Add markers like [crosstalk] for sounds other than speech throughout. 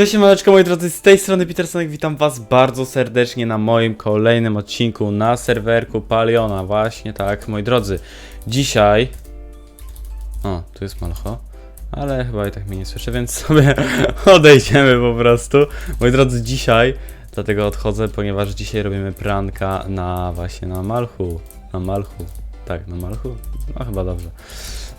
Cześć maneczko moi drodzy, z tej strony Petersonek, witam was bardzo serdecznie na moim kolejnym odcinku na serwerku Paliona, właśnie tak, moi drodzy. Dzisiaj... O, tu jest Malcho, ale chyba i tak mnie nie słyszy, więc sobie [laughs] odejdziemy po prostu. Moi drodzy, dzisiaj, dlatego odchodzę, ponieważ dzisiaj robimy pranka na właśnie na Malchu, na Malchu, tak, na Malchu? No chyba dobrze.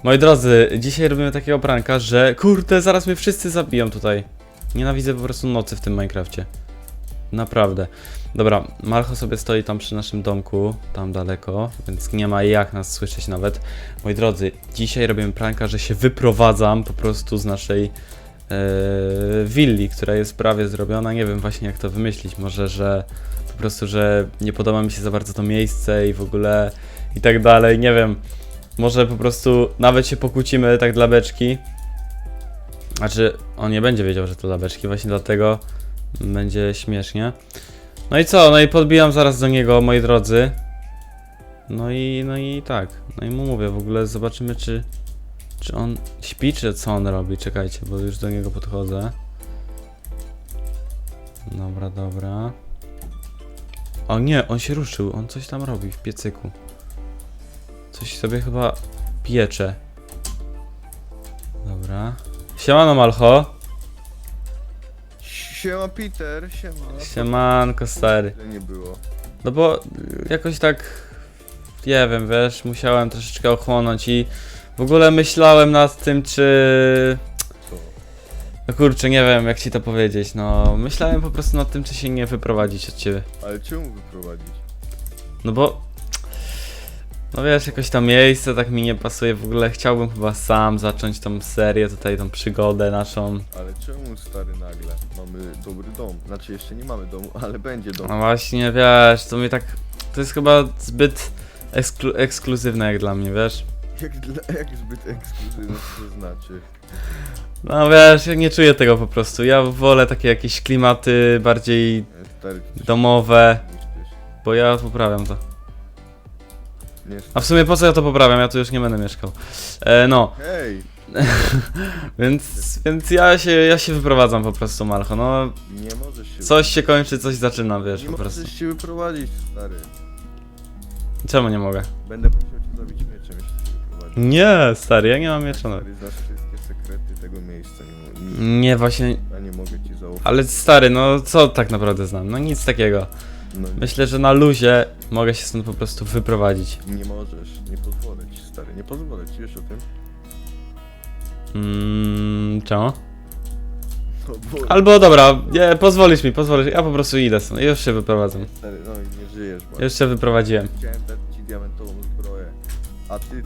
Moi drodzy, dzisiaj robimy takiego pranka, że kurde, zaraz mnie wszyscy zabiją tutaj. Nienawidzę po prostu nocy w tym Minecrafcie. Naprawdę. Dobra, Malcho sobie stoi tam przy naszym domku, tam daleko, więc nie ma jak nas słyszeć nawet. Moi drodzy, dzisiaj robimy pranka, że się wyprowadzam po prostu z naszej e, willi, która jest prawie zrobiona. Nie wiem właśnie jak to wymyślić. Może, że po prostu, że nie podoba mi się za bardzo to miejsce i w ogóle i tak dalej. Nie wiem. Może po prostu nawet się pokłócimy tak dla beczki. Znaczy, on nie będzie wiedział, że to dla beczki, właśnie dlatego będzie śmiesznie. No i co? No i podbijam zaraz do niego, moi drodzy. No i, no i tak. No i mu mówię, w ogóle zobaczymy, czy, czy on śpi, czy co on robi. Czekajcie, bo już do niego podchodzę. Dobra, dobra. O nie, on się ruszył, on coś tam robi w piecyku. Coś sobie chyba piecze. Dobra. Siemano Malcho. Siema Peter, siema. Siemanko stary. Nie było. No bo jakoś tak, nie wiem, wiesz, musiałem troszeczkę ochłonąć i w ogóle myślałem nad tym, czy... Co? No kurczę, nie wiem jak ci to powiedzieć, no myślałem po prostu nad tym, czy się nie wyprowadzić od ciebie. Ale czemu wyprowadzić? No bo... No wiesz, jakoś to miejsce tak mi nie pasuje, w ogóle chciałbym chyba sam zacząć tą serię, tutaj tą przygodę naszą. Ale czemu stary nagle? Mamy dobry dom. Znaczy jeszcze nie mamy domu, ale będzie dom. No właśnie, wiesz, to mnie tak... To jest chyba zbyt eksklu ekskluzywne jak dla mnie, wiesz? Jak, dla- jak zbyt ekskluzywny co to znaczy? No wiesz, ja nie czuję tego po prostu. Ja wolę takie jakieś klimaty bardziej E, Stary, ty domowe, bo ja poprawiam to. A w sumie po co ja to poprawiam? Ja tu już nie będę mieszkał. E, no, Hej! [laughs] więc, więc ja się, ja się wyprowadzam po prostu, Malcho. No, Nie możesz się... coś się kończy, coś zaczyna, wiesz, Nie po prostu. możesz się wyprowadzić, stary. Czemu nie mogę? Będę musiał cię zabić mieczem, jeśli się wyprowadzisz. Nie, stary, ja nie mam miecza. no. Stary, znasz wszystkie sekrety tego miejsca. Nie, mo- nie, Nie, właśnie, ja nie mogę ci zaufać. ale stary, no co tak naprawdę znam? No nic takiego. No, Myślę, że na luzie mogę się stąd po prostu wyprowadzić. nie możesz, nie pozwolę ci, stary. Nie pozwolę ci, wiesz o tym? Mmm, czemu? No, bo... Albo dobra, nie, pozwolisz mi, pozwolisz, ja po prostu idę stąd, już się wyprowadzam. Stary, no i nie żyjesz, bo Już się wyprowadziłem. chciałem dać ci diamentową zbroję, a ty...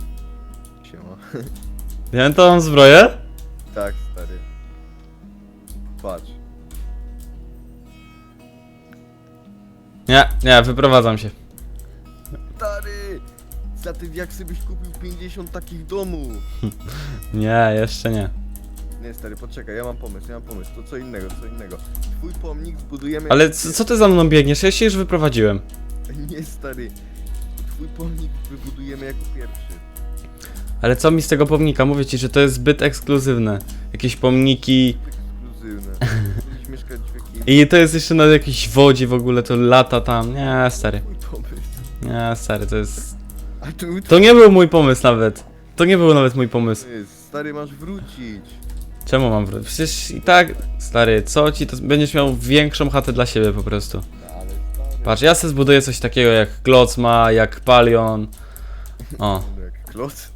Siema. [laughs] Diamentową zbroję? tak, Nie, nie, wyprowadzam się. Stary! Za ty jak byś kupił 50 takich domów? [laughs] Nie, jeszcze nie. Nie, stary, poczekaj, ja mam pomysł, ja mam pomysł. To co innego, co innego. Twój pomnik zbudujemy... Ale co, co ty za mną biegniesz? Ja się już wyprowadziłem. [laughs] Nie, stary. Twój pomnik wybudujemy jako pierwszy. Ale co mi z tego pomnika? Mówię ci, że to jest zbyt ekskluzywne. Jakieś pomniki i to jest jeszcze na jakiejś wodzie w ogóle, to lata tam. Nie, stary. Twój pomysł. Nie, stary, to jest... A tu... To nie był mój pomysł nawet. To nie był nawet mój pomysł. jest, Stary, masz wrócić. Czemu mam wrócić? Przecież i tak, stary, co ci to... Będziesz miał większą chatę dla siebie po prostu. No, ale stary... Patrz, ja sobie zbuduję coś takiego jak Kloc ma, jak Palion. O, jak klot.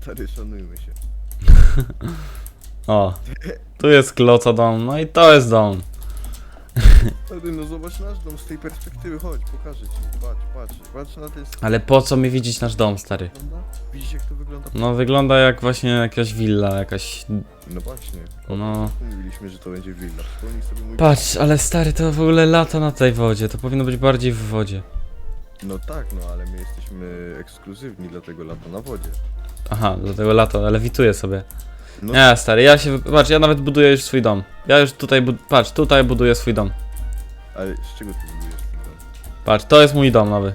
Stary, szanujmy się. [laughs] o. Tu jest Kloca dom, no i to jest dom. Stary, no zobacz nasz dom z tej perspektywy, chodź, pokażę ci. Patrz, patrz, patrz na ten Ale po co mi widzieć nasz dom, stary? Wygląda? Widzisz jak to wygląda? No wygląda jak właśnie jakaś willa, jakaś... No właśnie. No... Mówiliśmy, że to będzie willa. Wspomnij sobie mój... Patrz, ale stary, to w ogóle lata na tej wodzie, to powinno być bardziej w wodzie. No tak, no ale my jesteśmy ekskluzywni, dlatego lata na wodzie. Aha, dlatego lato, ale lewituję sobie. No, Nie, stary, ja się... wy- Patrz, ja nawet buduję już swój dom. Ja już tutaj, bud... patrz, tutaj buduję swój dom. Ale z czego ty budujesz ten dom? Patrz, to jest mój dom nowy.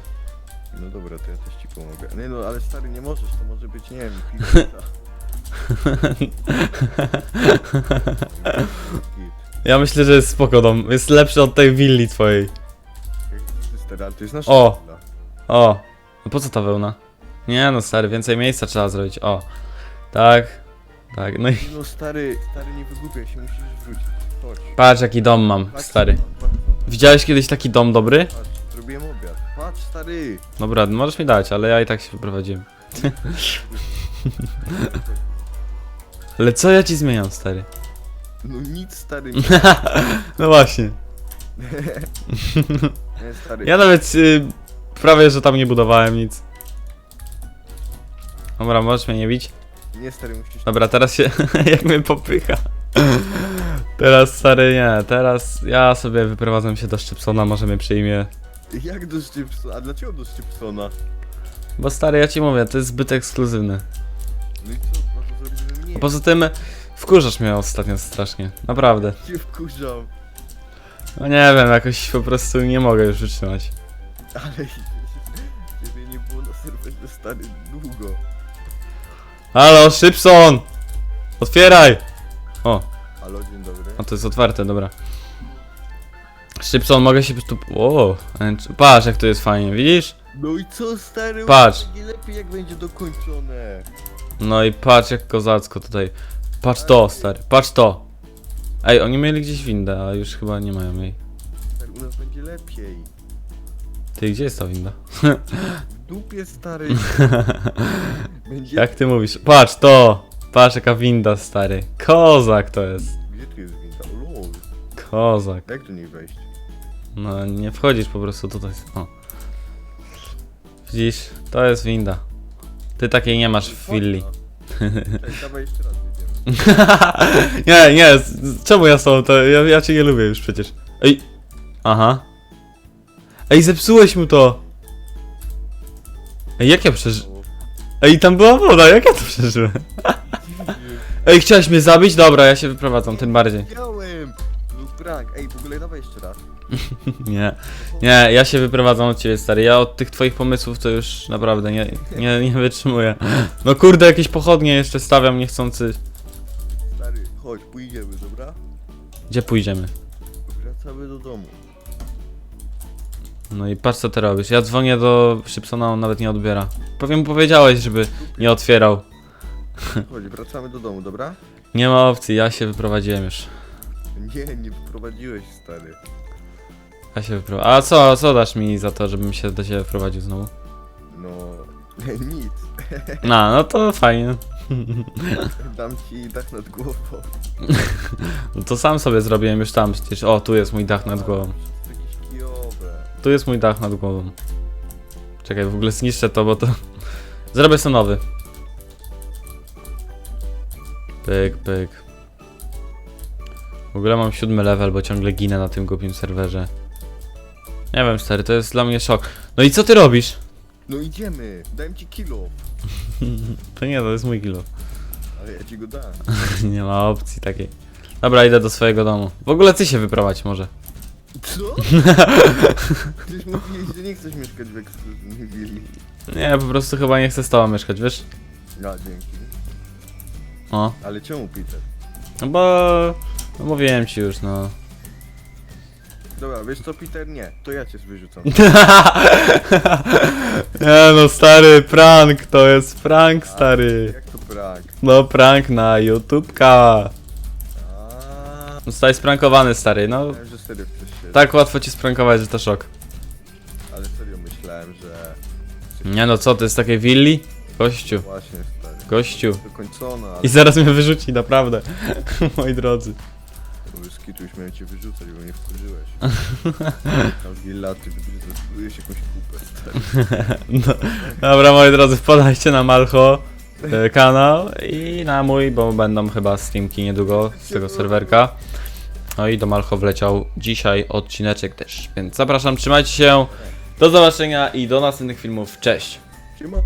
No dobra, to ja też ci pomogę. Nie no, ale stary, nie możesz, to może być, nie wiem. [laughs] Ja myślę, że jest spoko dom. Jest lepszy od tej willi twojej. Jak stary, ale to jest nasza O. willa. O, no po co ta wełna? Nie no stary, więcej miejsca trzeba zrobić. O, tak, tak. No i No stary, stary nie wygłupiaj się, musisz wrócić. Chodź. patrz jaki dom mam, stary. Patrz, Widziałeś kiedyś taki dom dobry? patrz, zrobiłem obiad. Patrz stary. Dobra, możesz mi dać, ale ja i tak się wyprowadziłem. [laughs] Ale co ja ci zmieniam, stary? No nic stary. [laughs] No właśnie. [laughs] Nie stary. Ja nawet y, prawie, że tam nie budowałem nic. Dobra, możesz mnie nie bić? Nie stary, musisz... Dobra, teraz się, jak mnie popycha. Teraz, stary, nie, teraz ja sobie wyprowadzam się do Szczypsona, może mnie przyjmie. Jak do Szczypsona? A dlaczego do Szczypsona? Bo stary, ja ci mówię, to jest zbyt ekskluzywny. No i co? No to zrobimy mniej. A poza tym, wkurzasz mnie ostatnio strasznie, naprawdę. Cię wkurzam. No nie wiem, jakoś po prostu nie mogę już wytrzymać. Ale [laughs] ciebie nie było na serwerze stary długo. Halo, Szybson! Otwieraj! O, Halo, dzień dobry. a to jest otwarte, dobra. Szybson, mogę się tu... O, patrz jak to jest fajnie, widzisz? No i co stary? Patrz. Nie lepiej jak będzie dokończone. No i patrz jak kozacko tutaj. Patrz to, stary, patrz to. Ej, oni mieli gdzieś windę, a już chyba nie mają jej. Tak u nas będzie lepiej. Ty, gdzie jest ta winda? W dupie stary. [laughs] będzie... Jak ty mówisz? Patrz to! Patrz jaka winda, stary. Kozak to jest. Gdzie tu jest winda? O lol. Kozak. Jak do niej wejść? No, nie wchodzisz po prostu tutaj. O. Widzisz? To jest winda. Ty takiej nie masz w willi. Cześć, dawaj [laughs] jeszcze raz jedziemy. [laughs] nie, nie, z- z- czemu ja są? To ja, ja cię nie lubię już przecież. Ej. Aha. Ej, zepsułeś mu to. Ej, jak ja przeży... Ej, tam była woda, jak ja to przeżyłem? [laughs] Ej, chciałeś mnie zabić? Dobra, ja się wyprowadzam, tym bardziej. Widziałem! Był prank. Ej, w ogóle dawaj jeszcze raz. [laughs] Nie, nie, ja się wyprowadzam od ciebie, stary. Ja od tych twoich pomysłów to już naprawdę nie, nie, nie wytrzymuję. No kurde, jakieś pochodnie jeszcze stawiam niechcący. Stary, chodź, pójdziemy, dobra? Gdzie pójdziemy? Wracamy do domu. No i patrz co ty robisz. Ja dzwonię do Szybsona, on nawet nie odbiera. Powiem powiedziałeś, żeby nie otwierał. Chodź, wracamy do domu, dobra? Nie ma opcji, ja się wyprowadziłem już. Nie, nie wyprowadziłeś, stary. Ja się wyprowadziłem. A co, co dasz mi za to, żebym się do ciebie wprowadził znowu? No, [laughs] nic. [laughs] No, no to fajnie. [laughs] Dam ci dach nad głową. No to sam sobie zrobiłem już tam przecież. O, tu jest mój dach nad głową. To jest jakieś kijowe. Tu jest mój dach nad głową. Czekaj, w ogóle zniszczę to, bo to... Zrobię sobie nowy. Pyk, pyk. W ogóle mam siódmy level, bo ciągle ginę na tym głupim serwerze. Nie wiem, stary, to jest dla mnie szok. No i co ty robisz? No idziemy, dałem ci kilo. [laughs] To nie, to jest mój kilo. Ale ja ci go dam. [laughs] nie ma opcji takiej. Dobra, idę do swojego domu. W ogóle ty się wyprowadź może. Co? [laughs] Przecież mówiłeś, że nie chcesz mieszkać w ekskluzywnej willi. Nie, po prostu chyba nie chcę z tobą mieszkać, wiesz? Ja, dzięki. O. Ale czemu Peter? No bo... No mówiłem ci już, no. Dobra, wiesz co Peter? Nie, to ja cię wyrzucam. [laughs] Nie no stary, prank, to jest prank stary. Jak to prank? No prank na YouTubeka. Aaaa. Zostałeś No, sprankowany stary, no. Myślałem, że serio się... Tak łatwo ci sprankować, że to szok. Ale serio myślałem, że... Nie no co, to jest takie willi? Gościu, Właśnie. Gościu. Ale... I zaraz mnie wyrzuci, naprawdę. [laughs] Moi drodzy. Bo skitu już miałem cię wyrzucać, bo mnie wkurzyłeś. [laughs] Ta willa, ty wybudujesz jakąś kupę, stary. [laughs] No, dobra moi drodzy, wpadajcie na Malcho e, kanał i na mój, bo będą chyba streamki niedługo z tego serwerka. No i do Malcho wleciał dzisiaj odcineczek też, więc zapraszam, trzymajcie się, do zobaczenia i do następnych filmów, cześć! Siema.